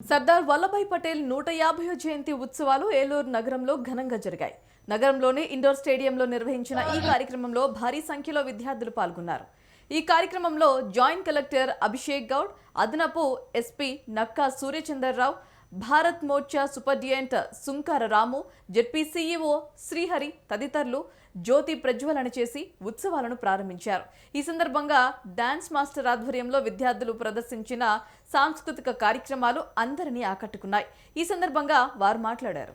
సర్దార్ వల్లభాయ్ పటేల్ నూట యాభై జయంతి ఉత్సవాలు ఏలూరు నగరంలో ఘనంగా జరిగాయి. నగరంలోని ఇండోర్ స్టేడియంలో నిర్వహించిన ఈ కార్యక్రమంలో భారీ సంఖ్యలో విద్యార్థులు పాల్గొన్నారు. ఈ కార్యక్రమంలో జాయింట్ కలెక్టర్ అభిషేక్ గౌడ్ అదనపు SP Nakka Suryachandarrao Bharat Morcha superintendent Sunkara Ramu ZP CEO Srihari తదితరులు జ్యోతి ప్రజ్వలన చేసి ఉత్సవాలను ప్రారంభించారు. ఈ సందర్భంగా డాన్స్ మాస్టర్ ఆధ్వర్యంలో విద్యార్థులు ప్రదర్శించిన సాంస్కృతిక కార్యక్రమాలు అందరినీ ఆకట్టుకున్నాయి. ఈ సందర్భంగా వారు మాట్లాడారు.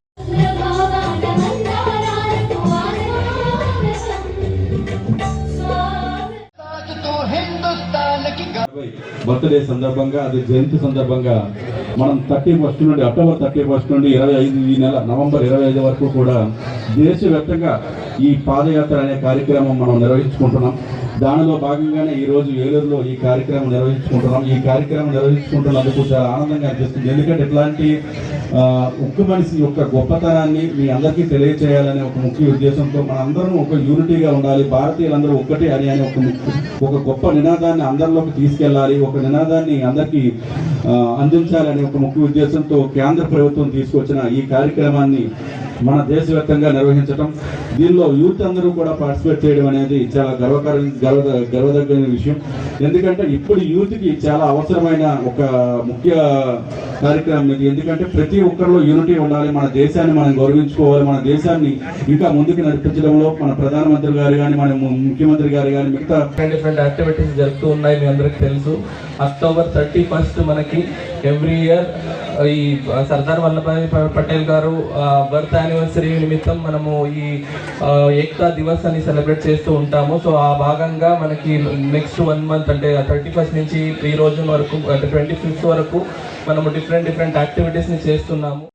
బర్త్డే సందర్భంగా అది జయంతి సందర్భంగా మనం థర్టీ ఫస్ట్ నుండి అక్టోబర్ థర్టీ ఫస్ట్ నుండి ఇరవై ఐదు ఈ నెల నవంబర్ ఇరవై ఐదు వరకు కూడా దేశవ్యాప్తంగా ఈ పాదయాత్ర అనే కార్యక్రమం మనం నిర్వహించుకుంటున్నాం. దానిలో భాగంగానే ఈ రోజు ఏలూరులో ఈ కార్యక్రమం నిర్వహించుకుంటున్నాం. ఈ కార్యక్రమం నిర్వహించుకుంటున్నందుకు చాలా ఆనందంగా అనిపిస్తుంది. ఎందుకంటే ఇట్లాంటి ఉక్కు మనిషి యొక్క గొప్పతనాన్ని మీ అందరికీ తెలియచేయాలనే ఒక ముఖ్య ఉద్దేశంతో మనందరం ఒక యూనిటీగా ఉండాలి. భారతీయులందరూ ఒక్కటే అని అని ఒక ఒక గొప్ప నినాదాన్ని అందరిలోకి తీసుకెళ్ళాలి. ఒక నినాదాన్ని అందరికీ అందించాలనే ఒక ముఖ్య ఉద్దేశంతో కేంద్ర ప్రభుత్వం తీసుకొచ్చిన ఈ కార్యక్రమాన్ని మన దేశవ్యాప్తంగా నిర్వహించడం దీనిలో యూత్ అందరూ కూడా పార్టిసిపేట్ చేయడం అనేది చాలా గర్వకర గర్వ గర్వదగ్గన విషయం. ఎందుకంటే ఇప్పుడు యూత్కి చాలా అవసరమైన ఒక ముఖ్య కార్యక్రమం ఇది. ఎందుకంటే ప్రతి ఒక్కరిలో యూనిటీ ఉండాలి. మన దేశాన్ని మనం గౌరవించుకోవాలి. మన దేశాన్ని ఇంకా ముందుకు నడిపించడంలో మన ప్రధానమంత్రి గారు కానీ మన ము- ముఖ్యమంత్రి గారు కానీ మిగతా డిఫరెంట్ డిఫరెంట్ యాక్టివిటీస్ జరుగుతూ ఉన్నాయి మీ అందరికి తెలుసు. అక్టోబర్ థర్టీ ఫస్ట్ మనకి ఎవ్రీ ఇయర్ ఈ సర్దార్ వల్లభాయ్ పటేల్ గారు బర్త్ యానివర్సరీ నిమిత్తం మనము ఈ ఏక్తా దివస్ అని సెలబ్రేట్ చేస్తూ ఉంటాము. సో ఆ భాగంగా మనకి నెక్స్ట్ వన్ మంత్ అంటే థర్టీ ఫస్ట్ నుంచి ఈ రోజు వరకు అంటే ట్వంటీ ఫిఫ్త్ వరకు మనము డిఫరెంట్ డిఫరెంట్ యాక్టివిటీస్ని చేస్తున్నాము.